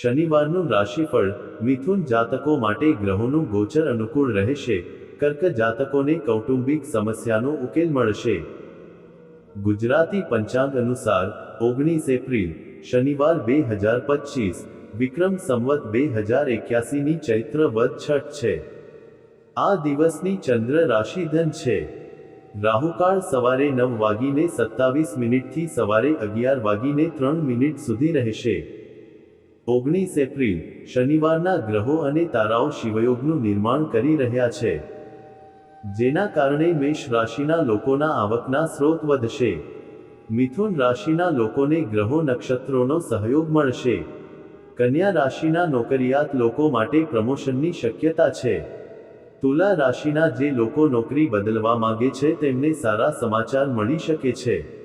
શનિવારનું રાશિફળ મિથુન જાતકો માટે ગ્રહોનું ગોચર અનુકૂળ રહેશે. કર્ક જાતકોને કૌટુંબિક સમસ્યાનો ઉકેલ મળશે. ગુજરાતી પંચાંગ અનુસાર ઓગણીસ એપ્રિલ, શનિવાર બે હજાર પચીસ, વિક્રમ સંવત બે હજાર એક્યાસીની ચૈત્ર વદ છઠ છે. આ દિવસની ચંદ્ર રાશિધન છે. રાહુકાળ સવારે નવ વાગીને સત્તાવીસ મિનિટથી સવારે અગિયાર વાગીને ત્રણ મિનિટ સુધી રહેશે. ઓગણીસ એપ્રિલ, શનિવારના ગ્રહો અને તારાઓ શિવયોગનું નિર્માણ કરી રહ્યા છે. જેના કારણે મેષ રાશિના લોકોના આવકના સ્રોત વધશે. મિથુન રાશિના લોકોને ગ્રહો નક્ષત્રોનો સહયોગ મળશે. કન્યા રાશિના નોકરિયાત લોકો માટે પ્રમોશનની શક્યતા છે. તુલા રાશિના જે લોકો નોકરી બદલવા માંગે છે તેમને સારા સમાચાર મળી શકે છે.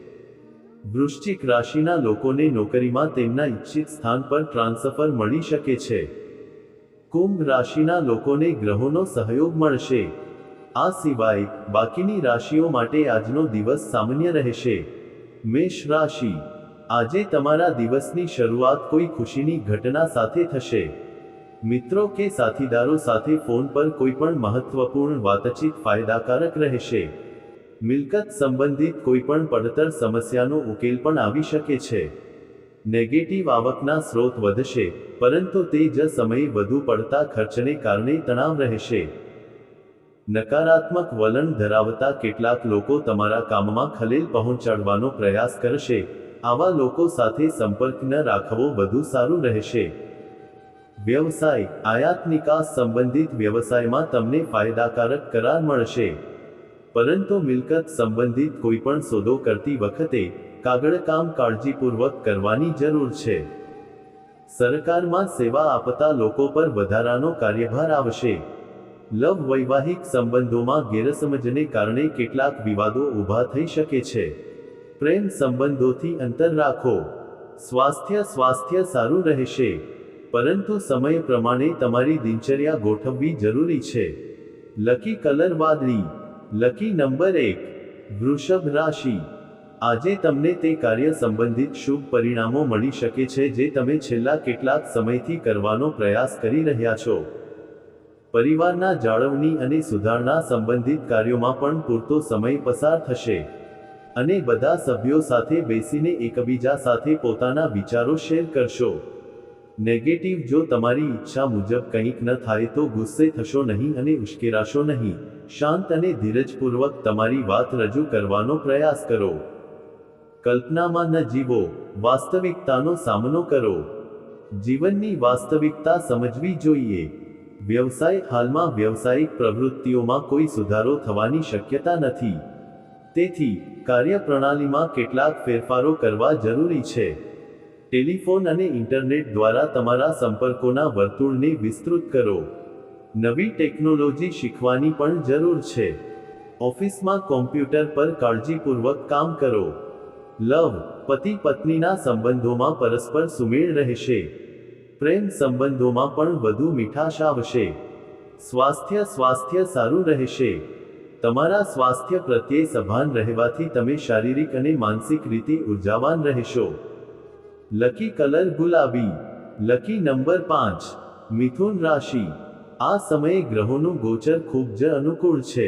વૃશ્ચિક રાશિના લોકોને નોકરીમાં તેમના ઈચ્છિત સ્થાન પર ટ્રાન્સફર મળી શકે છે. કુંભ રાશિના લોકોને ગ્રહોનો સહયોગ મળશે. આ સિવાય, બાકીની રાશિઓ માટે આજનો દિવસ સામાન્ય રહેશે. મેષ રાશિ. આજે તમારા દિવસની શરૂઆત કોઈ ખુશીની ઘટના સાથે થશે. મિત્રો કે સાથીદારો સાથે ફોન પર કોઈ પણ મહત્વપૂર્ણ વાતચીત ફાયદાકારક રહેશે. મિલકત સંબંધિત કોઈપણ પડતર સમસ્યાનો ઉકેલ પણ આવી શકે છે. નેગેટિવ આવકના સ્રોત વધશે, પરંતુ તે જ સમયે વધુ પડતા ખર્ચને કારણે તણાવ રહેશે. નકારાત્મક વલણ ધરાવતા કેટલાક લોકો તમારા કામમાં ખલેલ પહોંચાડવાનો પ્રયાસ કરશે. આવા લોકો સાથે સંપર્ક ન રાખવો વધુ સારું રહેશે. વ્યવસાય, આયાત નિકાસ સંબંધિત વ્યવસાયમાં તમને ફાયદાકારક કરાર મળશે. પરંતુ મિલકત સંબંધિત કોઈ પણ સોદો કરતી વખતે કાગળ કામ કાળજીપૂર્વક કરવાની જરૂર છે. સરકારમાં સેવા આપતા લોકો પર વધારાનો કાર્યભાર આવશે. લવ વૈવાહિક સંબંધોમાં ગેરસમજને કારણે કેટલાક વિવાદો ઊભા થઈ શકે છે. પ્રેમ સંબંધોથી અંતર રાખો. સ્વાસ્થ્ય સ્વાસ્થ્ય સારું રહેશે. પરંતુ સમય પ્રમાણે તમારી દિનચર્યા ગોઠવવી જરૂરી છે. લકી કલર વાદળી લકી નંબર એક, વૃષભ રાશિ. આજે તમને તે કાર્ય સંબંધિત શુભ પરિણામો મળી શકે છે જે તમે છેલ્લા કેટલાક સમયથી કરવાનો પ્રયાસ કરી રહ્યા છો. પરિવારના જાળવણી અને સુધારણા સંબંધિત કાર્યોમાં પણ પૂરતો સમય પસાર થશે. અને બધા સભ્યો સાથે બેસીને એકબીજા સાથે પોતાના વિચારો શેર કરશો. નેગેટિવ જો તમારી ઈચ્છા મુજબ કંઈક ન થાય તો ગુસ્સે થશો નહીં અને ઉશ્કેરાશો નહીં. શાંત અને ધીરજપૂર્વક તમારી વાત રજૂ કરવાનો પ્રયાસ કરો. કલ્પનામાં ન જીવો. વાસ્તવિકતાનો સામનો કરો. જીવનની વાસ્તવિકતા સમજવી જોઈએ. વ્યવસાય હાલમાં વ્યવસાયિક પ્રવૃત્તિઓમાં કોઈ સુધારો થવાની શક્યતા નથી. તેથી, કાર્યપ્રણાલીમાં કેટલાક ફેરફારો કરવા જરૂરી છે. ટેલિફોન અને ઇન્ટરનેટ દ્વારા તમારા સંપર્કોના વર્તુળને વિસ્તૃત કરો. નવી ટેકનોલોજી શીખવાની પણ જરૂર છે. ઓફિસમાં કોમ્પ્યુટર પર કાળજીપૂર્વક કામ કરો. લવ, પતિ પત્નીના સંબંધોમાં પરસ્પર સુમેળ રહેશે. પ્રેમ સંબંધોમાં પણ વધુ મીઠાશ આવશે. સ્વાસ્થ્ય સ્વાસ્થ્ય સારું રહેશે. તમારા સ્વાસ્થ્ય પ્રત્યે સભાન રહેવાથી તમે શારીરિક અને માનસિક રીતે ઉર્જાવાન રહેશો. લકી કલર ગુલાબી. લકી નંબર પાંચ. મિથુન રાશિ. આ સમયે ગ્રહોનું ગોચર ખૂબ જ અનુકૂળ છે.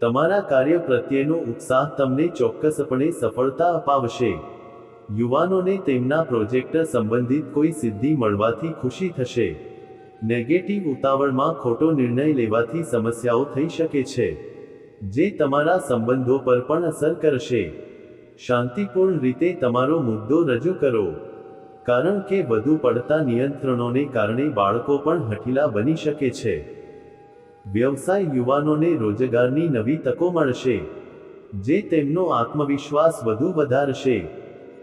તમારા કાર્ય પ્રત્યેનો ઉત્સાહ તમને ચોક્કસપણે સફળતા અપાવશે. યુવાનોને તેમના પ્રોજેક્ટ સંબંધિત કોઈ સિદ્ધિ મળવાથી ખુશી થશે. નેગેટિવ ઉતાવળમાં ખોટો નિર્ણય લેવાથી સમસ્યાઓ થઈ શકે છે, જે તમારા સંબંધો પર પણ અસર કરશે. શાંતિપૂર્ણ રીતે તમારો મુદ્દો રજૂ કરો. કારણ કે વધુ પડતા નિયંત્રણોને કારણે બાળકો પણ હઠીલા બની શકે છે. વ્યવસાય યુવાનોને રોજગારની નવી તકો મળશે, જે તેમનો આત્મવિશ્વાસ વધુ વધારશે.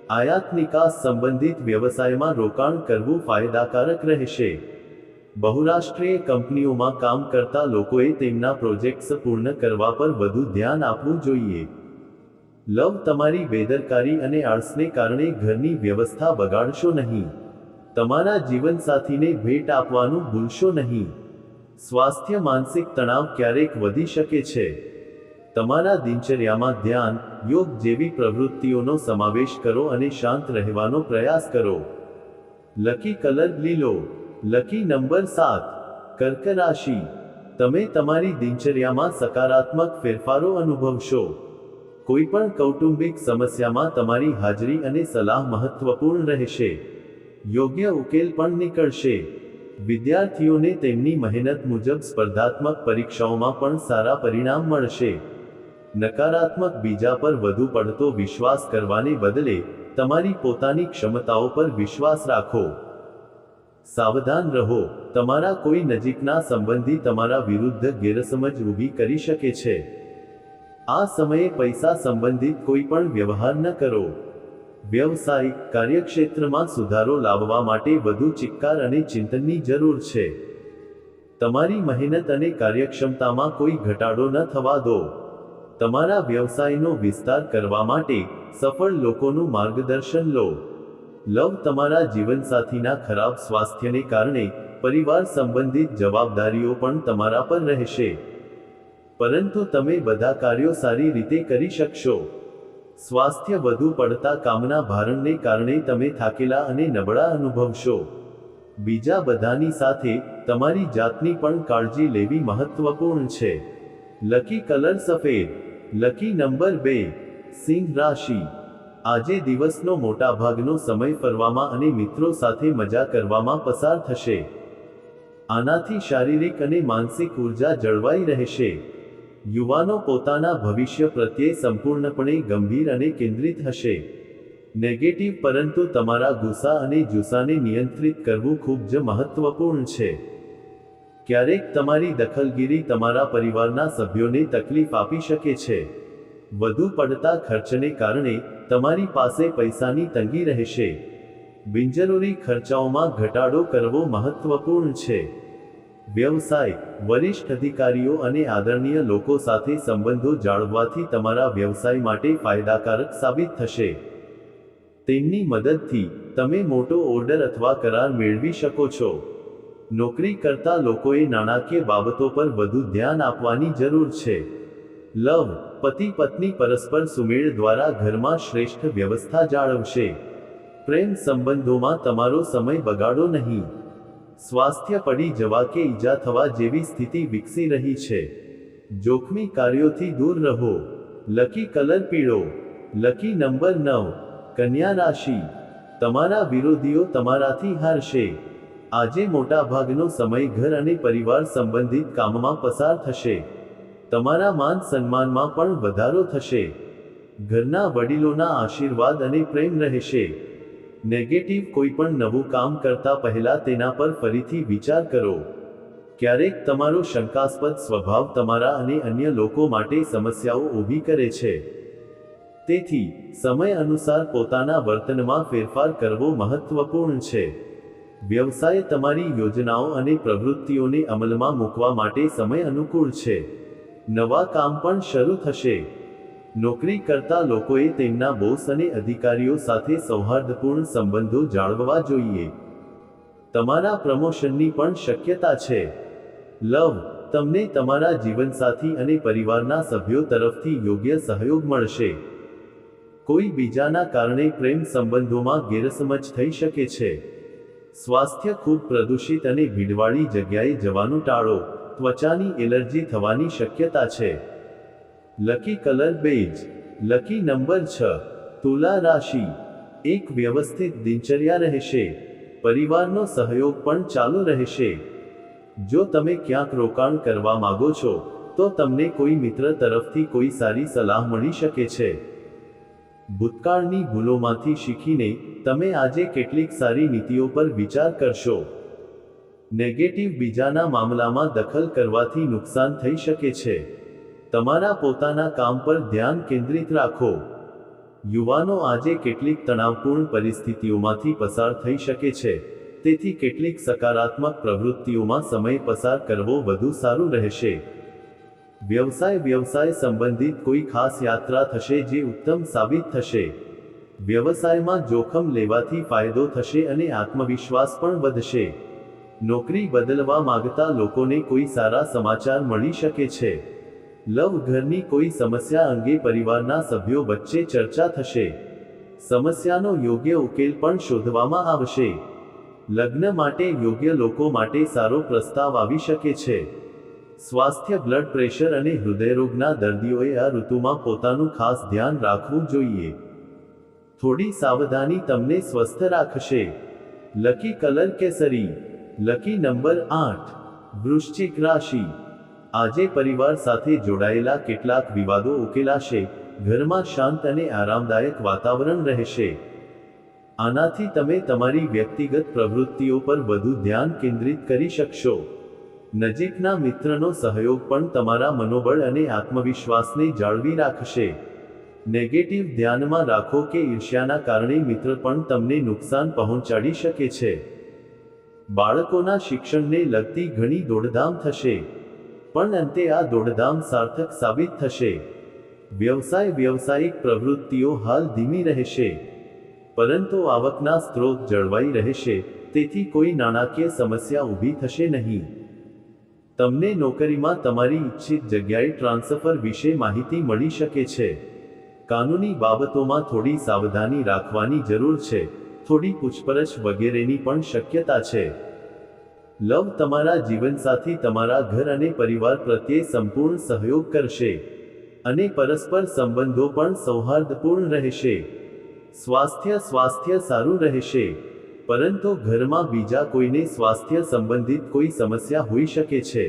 આયાત નિકાસ સંબંધિત વ્યવસાયમાં રોકાણ કરવું ફાયદાકારક રહેશે. બહુરાષ્ટ્રીય કંપનીઓમાં કામ કરતા લોકોએ તેમના પ્રોજેક્ટ્સ પૂર્ણ કરવા પર વધુ ધ્યાન આપવું જોઈએ. લવ તમારી બેદરકારી અને આળસને કારણે ઘરની વ્યવસ્થા બગાડશો નહીં. તમારા જીવનસાથીને ભેટ આપવાનું ભૂલશો નહીં. સ્વાસ્થ્ય માનસિક તણાવ ક્યારેક વધી શકે છે. તમારા દિનચર્યામાં ધ્યાન, યોગ જેવી પ્રવૃત્તિઓનો સમાવેશ કરો અને શાંત રહેવાનો પ્રયાસ કરો. લકી કલર લીલો, લકી નંબર સાત, કર્ક રાશિ. તમે તમારી દિનચર્યામાં સકારાત્મક ફેરફારો અનુભવશો. કોઈ પણ કૌટુંબિક સમસ્યામાં તમારી હાજરી અને સલાહ મહત્વપૂર્ણ રહેશે. યોગ્ય ઉકેલ પણ નીકળશે. વિદ્યાર્થીઓને તેમની મહેનત મુજબ સ્પર્ધાત્મક પરીક્ષાઓમાં પણ સારા પરિણામ મળશે. નકારાત્મક બીજા પર વધુ પડતો વિશ્વાસ કરવાને બદલે, તમારી પોતાની ક્ષમતાઓ પર વિશ્વાસ રાખો. સાવધાન રહો. તમારા કોઈ નજીકના સંબંધી તમારા વિરુદ્ધ ગેરસમજ ઊભી કરી શકે છે. આ સમયે પૈસા સંબંધિત કોઈ પણ વ્યવહાર ન કરો. વ્યવસાયિક કાર્યક્ષેત્રમાં સુધારો લાવવા માટે વધુ ચિક્કાર અને ચિંતનની જરૂર છે. તમારી મહેનત અને કાર્યક્ષમતામાં કોઈ ઘટાડો ન થવા દો. તમારા વ્યવસાયનો વિસ્તાર કરવા માટે સફળ લોકોનું માર્ગદર્શન લો. લવ તમારા જીવનસાથીના ખરાબ સ્વાસ્થ્યને કારણે પરિવાર સંબંધિત જવાબદારીઓ પણ તમારા પર રહેશે. પરંતુ તમે બધા કાર્યો સારી રીતે કરી શકશો. સ્વાસ્થ્ય વધુ પડતા કામના ભારણને કારણે તમે થાકેલા અને નબળા અનુભવશો. બીજા બધાની સાથે તમારી જાતની પણ કાળજી લેવી મહત્વપૂર્ણ છે. લકી કલર સફેદ લકી નંબર બે, સિંહ રાશિ. આજે દિવસનો મોટા ભાગનો સમય ફરવામાં અને મિત્રો સાથે મજા કરવામાં પસાર થશે. આનાથી શારીરિક અને માનસિક ઊર્જા જળવાઈ રહેશે. યુવાનો પોતાના ભવિષ્ય પ્રત્યે સંપૂર્ણપણે ગંભીર અને કેન્દ્રિત હશે. નેગેટિવ પરંતુ તમારા ગુસ્સા અને જુસ્સાને નિયંત્રિત કરવું ખૂબ જ મહત્વપૂર્ણ છે. ક્યારેક તમારી દખલગીરી તમારા પરિવારના સભ્યોને તકલીફ આપી શકે છે. વધુ પડતા ખર્ચને કારણે તમારી પાસે પૈસાની તંગી રહેશે. બિનજરૂરી ખર્ચાઓમાં ઘટાડો કરવો મહત્વપૂર્ણ છે. વ્યવસાય, વરિષ્ઠ અધિકારીઓ અને આદરણીય લોકો સાથે સંબંધો જાળવવાથી તમારા વ્યવસાય માટે ફાયદાકારક સાબિત થશે. તેમની મદદથી, તમે મોટો ઓર્ડર અથવા કરાર મેળવી શકો છો. નોકરી કરતા લોકોએ નાણાકીય બાબતો પર વધુ ધ્યાન આપવાની જરૂર છે. લવ, પતિ પત્ની પરસ્પર સુમેળ દ્વારા ઘરમાં શ્રેષ્ઠ વ્યવસ્થા જાળવશે. પ્રેમ સંબંધોમાં તમારો સમય બગાડો નહીં. સ્વાસ્થ્ય પડી જવા કે ઈજા થવા જેવી સ્થિતિ વિકસી રહી છે. જોખમી કાર્યોથી દૂર રહો. લકી કલર પીળો. લકી નંબર નવ. કન્યા રાશિ. તમારા વિરોધીઓ તમારાથી હારશે. આજે મોટાભાગનો સમય ઘર અને પરિવાર સંબંધિત કામમાં પસાર થશે. તમારા માન સન્માનમાં પણ વધારો થશે. ઘરના વડીલોના આશીર્વાદ અને પ્રેમ રહેશે. નેગેટિવ કોઈ પણ નવું કામ કરતા પહેલા તેના પર ફરીથી વિચાર કરો. ક્યારેક તમારો શંકાસ્પદ સ્વભાવ તમારા અને અન્ય લોકો માટે સમસ્યાઓ ઊભી કરે છે. તેથી, સમય અનુસાર પોતાના વર્તનમાં ફેરફાર કરવો મહત્વપૂર્ણ છે. વ્યવસાય તમારી યોજનાઓ અને પ્રવૃત્તિઓને અમલમાં મૂકવા માટે સમય અનુકૂળ છે. નવા કામ પણ શરૂ થશે. નોકરી કરતા લોકોએ તેમના બોસ અને અધિકારીઓ સાથે સૌહાર્દપૂર્ણ સંબંધો જાળવવા જોઈએ. તમારા પ્રમોશનની પણ શક્યતા છે. લવ, તમને તમારા જીવનસાથી અને પરિવારના સભ્યો તરફથી યોગ્ય સહયોગ મળશે. કોઈ બીજાના કારણે પ્રેમ સંબંધોમાં ગેરસમજ થઈ શકે છે. સ્વાસ્થ્ય ખૂબ પ્રદૂષિત અને ભીડવાળી જગ્યાએ જવાનું ટાળો. ત્વચાની એલર્જી થવાની શક્યતા છે. Lucky colour beige lucky number છ, તુલા રાશિ. એક વ્યવસ્થિત દિનચર્યા રહેશે. પરિવારનો સહયોગ પણ ચાલુ રહેશે. જો તમે ક્યાંક રોકાણ કરવા માગો છો, તો તમને કોઈ મિત્ર તરફથી કોઈ સારી સલાહ મળી શકે છે. ભૂતકાળની ભૂલોમાંથી શીખીને તમે આજે કેટલીક સારી નીતિઓ પર વિચાર કરશો. નેગેટિવ બીજાના મામલામાં દખલ કરવાથી નુકસાન થઈ શકે છે. તમારા પોતાના કામ પર ધ્યાન કેન્દ્રિત રાખો. યુવાનો આજે કેટલીક તણાવપૂર્ણ પરિસ્થિતિઓમાંથી પસાર થઈ શકે છે. તેથી કેટલીક સકારાત્મક પ્રવૃત્તિઓમાં સમય પસાર કરવો વધુ સારું રહેશે. વ્યવસાય વ્યવસાય સંબંધિત કોઈ ખાસ યાત્રા થશે જે ઉત્તમ સાબિત થશે. વ્યવસાયમાં જોખમ લેવાથી ફાયદો થશે અને આત્મવિશ્વાસ પણ વધશે. નોકરી બદલવા માંગતા લોકોને કોઈ સારા સમાચાર મળી શકે છે. લવ ઘરની કોઈ સમસ્યા અંગે પરિવારના સભ્યો વચ્ચે ચર્ચા થશે. સમસ્યાનો યોગ્ય ઉકેલ પણ શોધવામાં આવશે. લગ્ન માટે યોગ્ય લોકો માટે સારો પ્રસ્તાવ આવી શકે છે. સ્વાસ્થ્ય, બ્લડ પ્રેશર અને હૃદયરોગના દર્દીઓએ આ ઋતુમાં પોતાનું ખાસ ધ્યાન રાખવું જોઈએ. થોડી સાવધાની તમને સ્વસ્થ રાખશે. લકી કલર કેસરી. લકી નંબર આઠ. વૃશ્ચિક રાશિ. આજે પરિવાર સાથે જોડાયેલા કેટલાક વિવાદો ઉકેલાશે, ઘરમાં શાંત અને આરામદાયક વાતાવરણ રહેશે. આનાથી તમે તમારી વ્યક્તિગત પ્રવૃત્તિઓ પર વધુ ધ્યાન કેન્દ્રિત કરી શકશો. નજીકના મિત્રનો સહયોગ પણ તમારા મનોબળ અને આત્મવિશ્વાસને જાળવી રાખશે. નેગેટિવ ધ્યાનમાં રાખો કે ઈર્ષ્યાના કારણે મિત્ર પણ તમને નુકસાન પહોંચાડી શકે છે. બાળકોના શિક્ષણને લગતી ઘણી દોડધામ થશે. પણ અંતે આ દોડધામ સાર્થક સાબિત થશે. વ્યવસાય વ્યવસાયિક પ્રવૃત્તિઓ હાલ ધીમી રહેશે. પરંતુ આવકના સ્ત્રોત જળવાઈ રહેશે, તેથી કોઈ નાણાકીય સમસ્યા ઊભી થશે નહીં. તમને નોકરીમાં તમારી ઈચ્છિત જગ્યાએ ટ્રાન્સફર વિશે માહિતી મળી શકે છે. કાનૂની બાબતોમાં થોડી સાવધાની રાખવાની જરૂર છે. થોડી પૂછપરછ વગેરેની પણ શક્યતા છે. લવ તમારા જીવનસાથી તમારા ઘર અને પરિવાર પ્રત્યે સંપૂર્ણ સહયોગ કરશે અને પરસ્પર સંબંધો પણ સૌહાર્દપૂર્ણ રહેશે. સ્વાસ્થ્ય સ્વાસ્થ્ય સારું રહેશે, પરંતુ ઘરમાં બીજા કોઈને સ્વાસ્થ્ય સંબંધિત કોઈ સમસ્યા હોઈ શકે છે.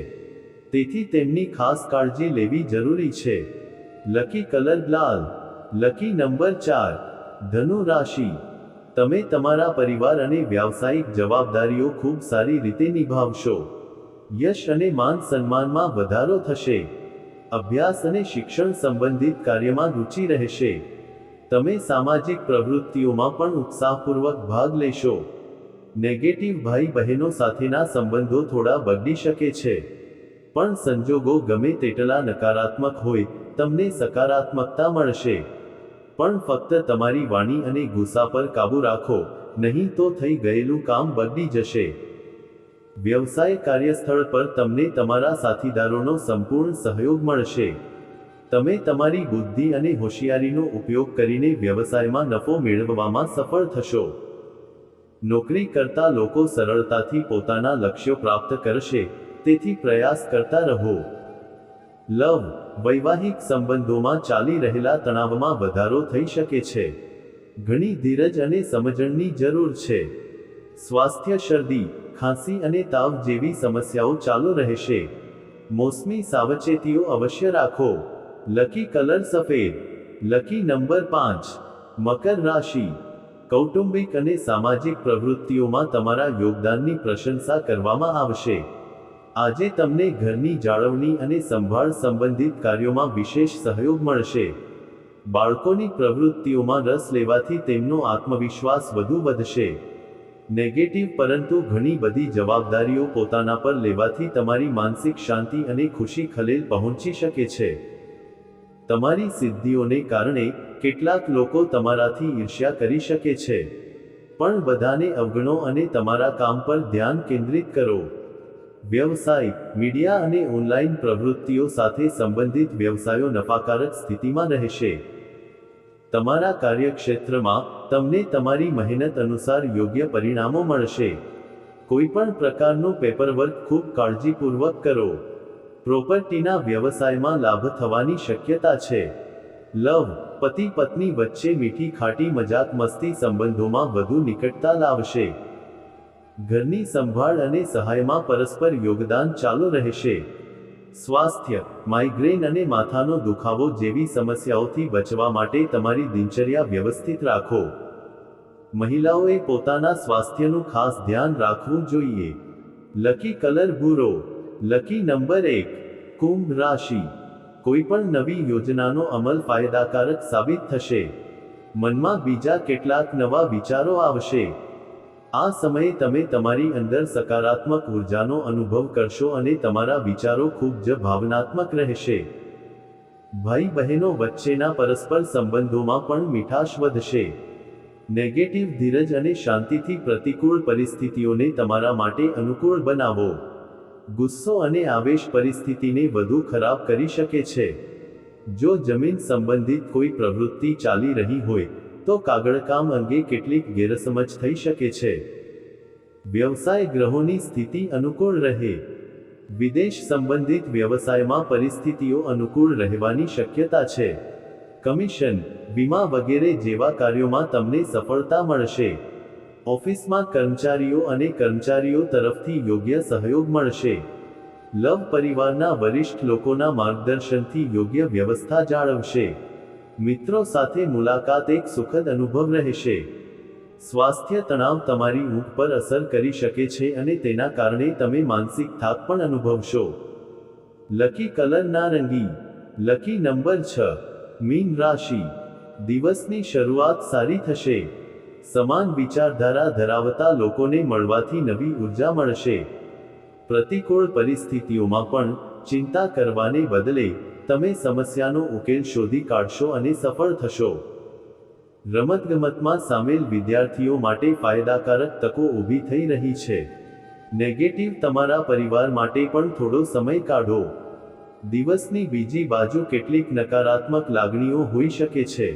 તેથી તેમની ખાસ કાળજી લેવી જરૂરી છે. લકી કલર લાલ, લકી નંબર ચાર, ધનુ રાશિ. તમે તમારા પરિવાર અને વ્યાવસાયિક જવાબદારીઓ ખૂબ સારી રીતે નિભાવશો. યશ અને માન સન્માનમાં વધારો થશે. અભ્યાસ અને શિક્ષણ સંબંધિત કાર્યમાં રુચિ રહેશે. તમે સામાજિક પ્રવૃત્તિઓમાં પણ ઉત્સાહપૂર્વક ભાગ લેશો. નેગેટિવ ભાઈ બહેનો સાથેના સંબંધો થોડા બગડી શકે છે. પણ સંજોગો ગમે તેટલા નકારાત્મક હોય, તમને સકારાત્મકતા મળશે. પણ ફક્ત તમારી વાણી અને ગુસ્સા પર કાબૂ રાખો, નહીં તો થઈ ગયેલું કામ બગડી જશે. વ્યવસાય કાર્યસ્થળ પર તમને તમારા સાથીદારોનો સંપૂર્ણ સહયોગ મળશે. તમે તમારી બુદ્ધિ અને હોશિયારીનો ઉપયોગ કરીને વ્યવસાયમાં નફો મેળવવામાં સફળ થશો. નોકરી કરતા લોકો સરળતાથી પોતાના લક્ષ્યો પ્રાપ્ત કરશે, તેથી પ્રયાસ કરતા રહો. લવ વૈવાહિક સંબંધોમાં ચાલી રહેલા તણાવમાં વધારો થઈ શકે છે. ઘણી ધીરજ અને સમજણની જરૂર છે. સ્વાસ્થ્ય શરદી, ખાંસી અને તાવ જેવી સમસ્યાઓ ચાલુ રહેશે. મોસમી સાવચેતીઓ અવશ્ય રાખો. લકી કલર સફેદ. લકી નંબર પાંચ. મકર રાશિ. કૌટુંબિક અને સામાજિક પ્રવૃત્તિઓમાં તમારા યોગદાનની પ્રશંસા કરવામાં આવશે. આજે તમને ઘરની જાળવણી અને સંભાળ સંબંધિત કાર્યોમાં વિશેષ સહયોગ મળશે. બાળકોની પ્રવૃત્તિઓમાં રસ લેવાથી તેમનો આત્મવિશ્વાસ વધુ વધશે. નેગેટિવ પરંતુ ઘણી બધી જવાબદારીઓ પોતાના પર લેવાથી તમારી માનસિક શાંતિ અને ખુશી ખલેલ પહોંચી શકે છે. તમારી સિદ્ધિઓને કારણે કેટલાક લોકો તમારાથી ઈર્ષ્યા કરી શકે છે. પણ બધાને અવગણો અને તમારા કામ પર ધ્યાન કેન્દ્રિત કરો. વ્યવસાય, મીડિયા અને ઓનલાઈન પ્રવૃત્તિઓ સાથે સંબંધિત વ્યવસાયો નફાકારક સ્થિતિમાં રહેશે. તમારા કાર્યક્ષેત્રમાં તમને તમારી મહેનત અનુસાર યોગ્ય પરિણામો મળશે. કોઈપણ પ્રકારનું પેપરવર્ક ખૂબ કાળજીપૂર્વક કરો. પ્રોપર્ટીના વ્યવસાયમાં લાભ થવાની શક્યતા છે. લવ પતિ પત્ની વચ્ચે મીઠી ખાટી મજાક મસ્તી સંબંધોમાં વધુ નિકટતા લાવશે. ઘરની સંભાળ અને સહાયમાં પરસ્પર યોગદાન ચાલુ રહેશે. સ્વાસ્થ્ય માઇગ્રેન અને માથાનો દુખાવો જેવી સમસ્યાઓથી બચવા માટે તમારી દિનચર્યા વ્યવસ્થિત રાખો. મહિલાઓએ પોતાના સ્વાસ્થ્યનું ખાસ ધ્યાન રાખવું જોઈએ. લકી કલર ભૂરો, લકી નંબર એક, કુંભ રાશિ. કોઈ પણ નવી યોજનાનો અમલ ફાયદાકારક સાબિત થશે. મનમાં બીજા કેટલાક નવા વિચારો આવશે. આ સમયે તમે તમારી અંદર સકારાત્મક ઉર્જાનો અનુભવ કરશો અને તમારા વિચારો ખૂબ જ ભાવનાત્મક રહેશે. ભાઈ બહેનો વચ્ચેના પરસ્પર સંબંધોમાં પણ મીઠાશ વધશે. નેગેટિવ ધીરજ અને શાંતિથી પ્રતિકૂળ પરિસ્થિતિઓને તમારા માટે અનુકૂળ બનાવો. ગુસ્સો અને આવેશ પરિસ્થિતિને વધુ ખરાબ કરી શકે છે. જો જમીન સંબંધિત કોઈ પ્રવૃત્તિ ચાલી રહી હોય તો કાગળકામ અંગે કેટલીક ગેરસમજ થઈ શકે છે. વ્યવસાય ગ્રહોની સ્થિતિ અનુકૂળ રહે. વિદેશ સંબંધિત વ્યવસાયમાં પરિસ્થિતિઓ અનુકૂળ રહેવાની શક્યતા છે. કમિશન, વીમા વગેરે જેવા કાર્યોમાં તમને સફળતા મળશે. ઓફિસમાં કર્મચારીઓ અને કર્મચારીઓ તરફથી યોગ્ય સહયોગ મળશે. લવ પરિવારના વરિષ્ઠ લોકોના માર્ગદર્શનથી યોગ્ય વ્યવસ્થા જાળવશે. મિત્રો સાથે મુલાકાત એક સુખદ અનુભવ રહેશે. સ્વાસ્થ્ય તણાવ તમારી ઊંઘ પર અસર કરી શકે છે અને તેના કારણે તમે માનસિક થાક પણ અનુભવશો. લકી કલર નારંગી. લકી નંબર છ. મીન રાશિ. દિવસની શરૂઆત સારી થશે. સમાન વિચારધારા ધરાવતા લોકોને મળવાથી નવી ઊર્જા મળશે. પ્રતિકૂળ પરિસ્થિતિઓમાં પણ ચિંતા કરવાને બદલે તમે સમસ્યાનો ઉકેલ શોધી કાઢશો અને સફળ થશો. રમતગમતમાં સામેલ વિદ્યાર્થીઓ માટે ફાયદાકારક તકો ઊભી થઈ રહી છે. નેગેટિવ તમારા પરિવાર માટે પણ થોડો સમય કાઢો. દિવસની બીજી બાજુ કેટલીક નકારાત્મક લાગણીઓ હોઈ શકે છે.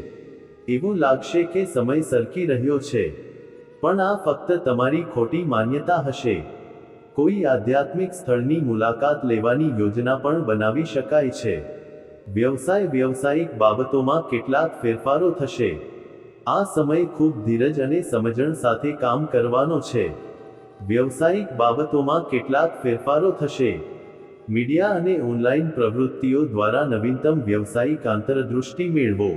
એવું લાગશે કે સમય સરકી રહ્યો છે. પણ આ ફક્ત તમારી ખોટી માન્યતા હશે. કોઈ આધ્યાત્મિક સ્થળની મુલાકાત લેવાની યોજના પણ બનાવી શકાય છે. વ્યવસાય વ્યવસાયિક બાબતોમાં કેટલાક ફેરફારો થશે. આ સમય ખૂબ ધીરજ અને સમજણ સાથે કામ કરવાનો છે. વ્યવસાયિક બાબતોમાં કેટલાક ફેરફારો થશે. મીડિયા અને ઓનલાઈન પ્રવૃત્તિઓ દ્વારા નવીનતમ વ્યવસાયિક આંતરદૃષ્ટિ મેળવો.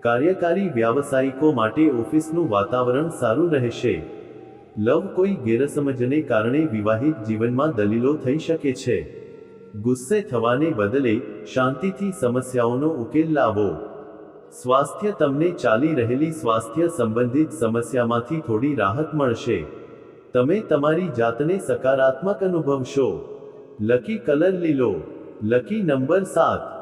કાર્યકારી વ્યાવસાયિકો માટે ઓફિસનું વાતાવરણ સારું રહેશે. લવ કોઈ ગેરસમજને કારણે વિવાહિત જીવનમાં દલીલો થઈ શકે છે. ગુસ્સે થવાને બદલે શાંતિથી સમસ્યાઓનો ઉકેલ લાવો. સ્વાસ્થ્ય તમને ચાલી રહેલી સ્વાસ્થ્ય સંબંધિત સમસ્યામાંથી થોડી રાહત મળશે. તમે તમારી જાતને સકારાત્મક અનુભવશો. લકી કલર લીલો. લકી નંબર સાત.